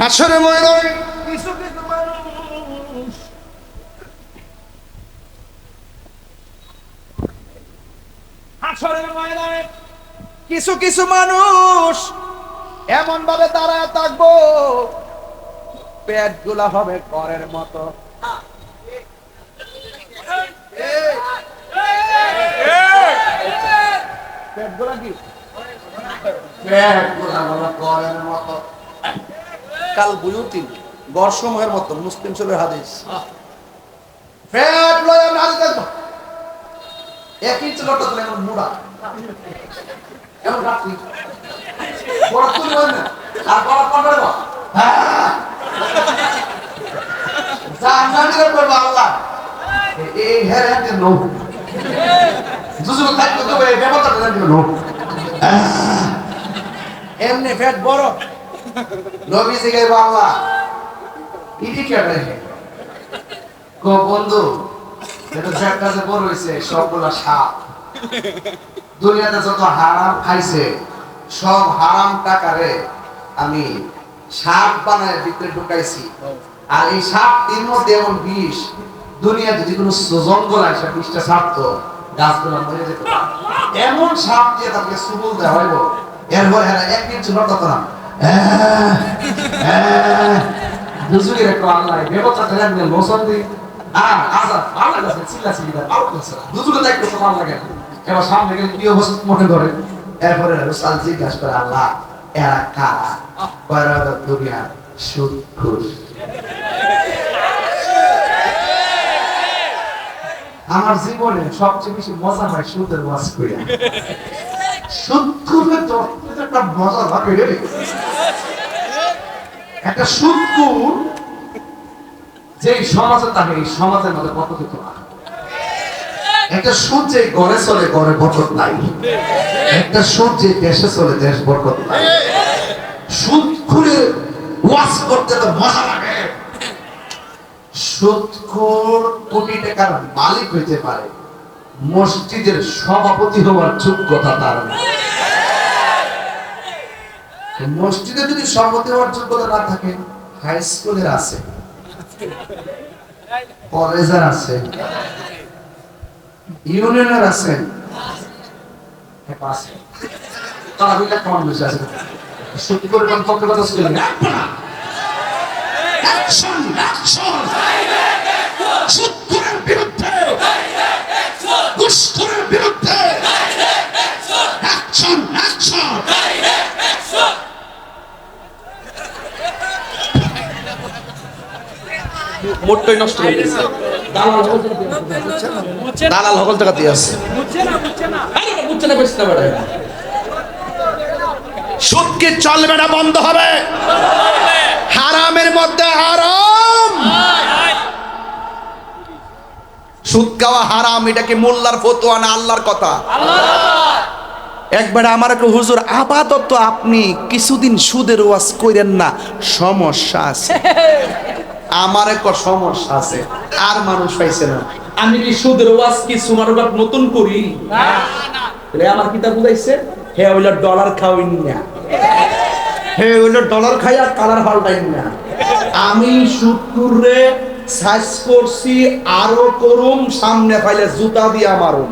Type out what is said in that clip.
হাসরে ময়দানে কিছু কিছু মানুষ হাসরের ময়দানে কিছু কিছু মানুষ এমন ভাবে দাঁড়ায় থাকব পেটগুলা হবে করের মতো। পেটগুলা কি? পেটগুলা হবে করের মতো। কাল বুয়ুতিন বর্ষময়ের মতো মুসলিম শরীর হাদিস। ফ্যাট লয় আমি দেখব এক ইঞ্চি লটা তুলে এমন মুড়া। এমন রাখি বড় তুলি হয় না। আর বড় আল্লাহ। এই হের নো। জুজু থাকতে তো এই ব্যবহারটা জানি নো এমনি ফ্যাট বড়। নবী জিগাই বাংলা। ইডি কে রেখে কো বন্ধু এটা যে কাছে বড় সবগুলা সাপ। দুনিয়াতে যত হারাম খাইছে, সব হারাম টাকারে আমি সাপ বানায় ভিতরে ঢুকাইছি। আর এই সাপ এর মধ্যে এমন বিষ দুনিয়া যদি কোনো জঙ্গল আসে বিষটা ছাড়তো গাছগুলো মরে যেত। এমন সাপ দিয়ে তাকে সুবল দেওয়া হইব। এরপর এরা এক ইঞ্চি লটত না। দুজুকে রেখো আল্লাহ ব্যবস্থা করে আমি লোসন দিই আর লাগে এবার সামনে গেলে প্রিয় বস্তু মনে করে এরপরে রুসাল করে আল্লাহ এরা কারা দুনিয়া আমার জীবনে সবচেয়ে বেশি মজা হয় সুদের ওয়াজ কইরা সুদ একটা একটা যে সমাজে থাকে, এই সমাজের মধ্যে একটা যে চলে বরকত নাই। একটা যে দেশে চলে, দেশ বরকত নাই। সুদ খুলে ওয়াজ করতে তো মজা লাগে। কোটি টাকার মালিক হইতে পারে। মসজিদের সভাপতি হওয়ার যোগ্যতা তার নাই। তো মসজিদে যদি সভাপতি হওয়ার যোগ্যতা না থাকে হাই স্কুলের আছে। কলেজের আছে। ইউনিয়নের আছে। হ্যাঁ, আছে। সত্যি করে কথা অ্যাকশন মোটটাই নষ্ট হয়ে গেছে। দালাল হকল টাকা দিয়ে আছে। সুদকে চলবে না বন্ধ হবে। হারামের মধ্যে হারাম। সুদ খাওয়া হারাম এটাকে মোল্লার ফতোয়া না আল্লাহর কথা? একবার আমার একটা হুজুর, আপাতত আপনি কিছুদিন সুদের ওয়াজ করেন না, সমস্যা আছে। আমার একটা সমস্যা আছে আর মানুষ পাইছে না। আমি কি সুদের ওয়াজ কি সুমার বাট নতুন করি? তাহলে আমার কিতাব বুঝাইছে? হে হইল ডলার খাওয়াইন না। হে হইল ডলার খাই আর কালার পাল্টাইন না। আমি শুক্রে সাইজ করছি আরও করুম সামনে পাইলে জুতা দিয়া মারুম।